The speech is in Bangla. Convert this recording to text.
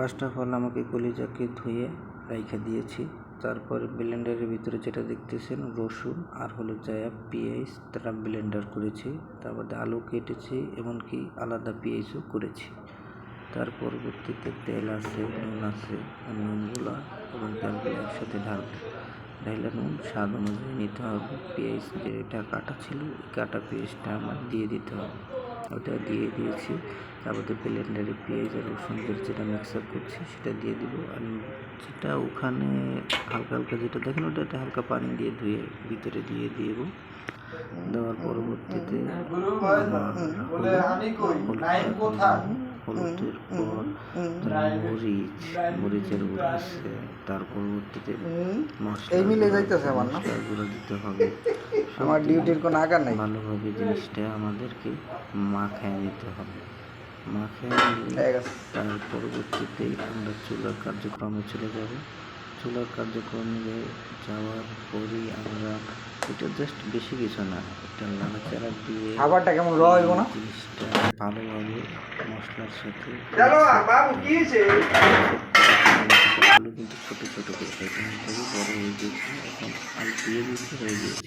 ফার্স্ট অফ অল আমাকে কলিজাকে ধুয়ে রাইখা দিয়েছি। তারপর ব্লেন্ডারের ভিতরে যেটা দেখতেছেন, রসুন আর হলো জায়া, পেঁয়াজ, তারা ব্লেন্ডার করেছি। তারপরে আলু কেটেছি, এমনকি আলাদা পেঁয়াজও করেছি। তার পরবর্তীতে তেল আছে, নুন আছে, নুনগুলা এবং তেলগুলো একসাথে ঢালবো। ঢাইলে নুন, স্বাদ অনুযায়ী নিতে হবে। পেঁয়াজ যেটা কাটা ছিল কাটা পেঁয়াজটা আমার দিয়ে দিতে হবে। ওটা দিয়ে দিয়েছি। তারপরে ব্লেন্ডারে পেঁয়াজ আর রসুনদের যেটা মিক্সার করছি সেটা দিয়ে দিব। আর যেটা ওখানে হালকা হালকা যেটা দেখেন ওটা একটা হালকা পানি দিয়ে ধুয়ে ভিতরে দিয়ে দিব। দেওয়ার পরবর্তীতে হলুদের পর মরিচ মরিচের গুঁড়ো আছে। তার পরবর্তীতে মশলা দিতে হবে। আমার ডিউটির কোনো আকার নাই। ভালোভাবে জিনিসটা আমাদেরকে মাখায় নিতে হবে। মাখায় নিয়ে তার পরবর্তীতে আমরা চুলার কার্যক্রমে চলে যাব। চুলার কার্যক্রমে যাওয়ার পরই আমরা এটা জাস্ট বেশি কিছু না এটা নাড়াচাড়া দিয়ে খাবারটা কেমন র হইব না? জিনিসটা ভালোভাবে মশলার সাথে আলু কিন্তু ছোট ছোট করে এখান বড় হয়ে গিয়েছে এখন আলু দিয়ে দিতে হয়ে গিয়েছে